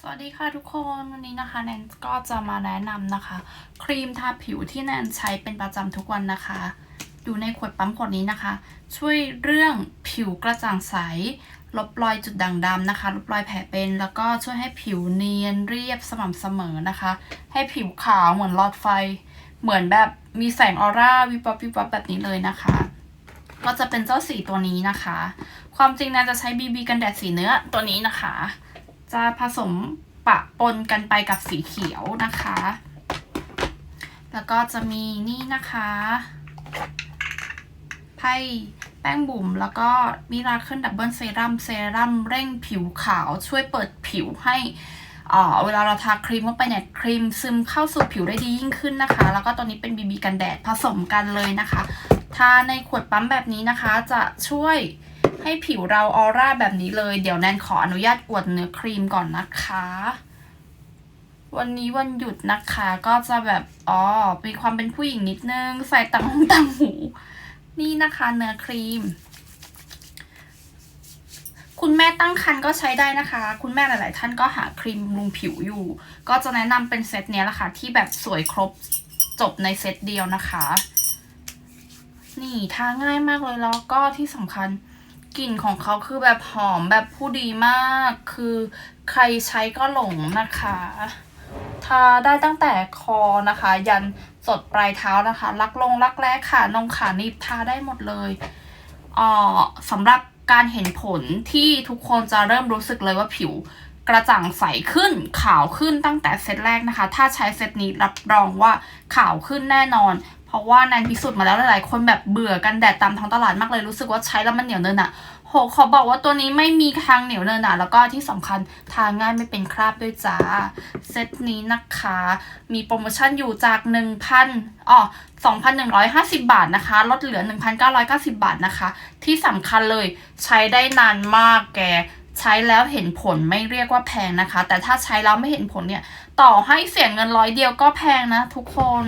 สวัสดีค่ะทุกคนวันนี้นะคะแนนก็จะมาแนะนำนะคะ ครีมทาผิวที่แนนใช้เป็นประจำทุกวันนะคะ อยู่ในขวดปั๊มขวดนี้นะคะ ช่วยเรื่องผิวกระจ่างใส ลบรอยจุดด่างดำนะคะ ลบรอยแผลเป็น แล้วก็ช่วยให้ผิวเนียนเรียบสม่ำเสมอนะคะ ให้ผิวขาวเหมือนหลอดไฟ เหมือนแบบมีแสงออร่าวิบวับวิบวับแบบนี้เลยนะคะก็จะเป็นเจ้าสีตัวนี้นะคะ ความจริงแนนจะใช้ BB กันแดดสีเนื้อตัวนี้นะคะ จะผสมปะปนกันไปกับสีเขียวนะคะ แล้วก็จะมีนี่นะคะไพ่แป้งบุ๋มแล้วก็มิราเคิลดับเบิลเซรั่มเซรั่มเร่งผิวขาวช่วยเปิดผิวให้เออเวลาเราทาครีมเข้าไปเนี่ยครีมซึมเข้าสู่ผิวได้ดียิ่งขึ้นนะคะ แล้วก็ตัวนี้เป็น BB กันแดดผสมกันเลยนะคะ ทาในขวดปั๊มแบบนี้นะคะจะช่วย ให้ผิวเราออร่าแบบนี้เลย เดี๋ยวแนนขออนุญาตอวดเนื้อครีมก่อนนะคะ วันนี้วันหยุดนะคะก็จะแบบอ๋อมีความเป็นผู้หญิงนิดนึง ใส่ต่างหูต่างหู นี่นะคะเนื้อครีม คุณแม่ตั้งครรภ์ก็ใช้ได้นะคะ คุณแม่หลาย ๆ ท่านก็หาครีมบำรุงผิวอยู่ ก็จะแนะนำเป็นเซตเนี้ยแหละค่ะที่แบบสวยครบจบในเซตเดียวนะคะนี่ทาง่ายมากเลยแล้วก็ที่สำคัญ กลิ่นของเขาคือแบบหอมแบบผู้ดีมาก คือใครใช้ก็หลงนะคะทาได้ตั้งแต่คอนะคะ ยันสดปลายเท้านะคะรักลงรักแร้ขานงขานิบทาได้หมดเลยอ่อสำหรับการเห็นผลที่ทุกคนจะเริ่มรู้สึกเลยว่าผิว กระจ่างใสขึ้นขาวขึ้นตั้งแต่เซตแรกนะคะ ถ้าใช้เซตนี้รับรองว่าขาวขึ้นแน่นอน เพราะว่าแนนพิสูจน์มาแล้วหลายๆ คนแบบเบื่อกันแดดตามท้องตลาดมากเลยรู้สึกว่าใช้แล้วมันเหนียวเนินอะโหขอบอกว่าตัวนี้ไม่มีทางเหนียวเนินอะแล้วก็ที่สำคัญทาง่ายไม่เป็นคราบด้วยจ้าเซตนี้นะคะ มีโปรโมชั่นอยู่จาก1,000อ๋อ2,150 บาทนะคะ ลดเหลือ 1,990 บาทนะคะ ที่สำคัญเลยใช้ได้นานมากแก ใช้แล้วเห็นผลไม่เรียกว่าแพงนะคะ แต่ถ้าใช้แล้วไม่เห็นผลเนี่ย ต่อให้เสียเงินร้อยเดียวก็แพงนะทุกคน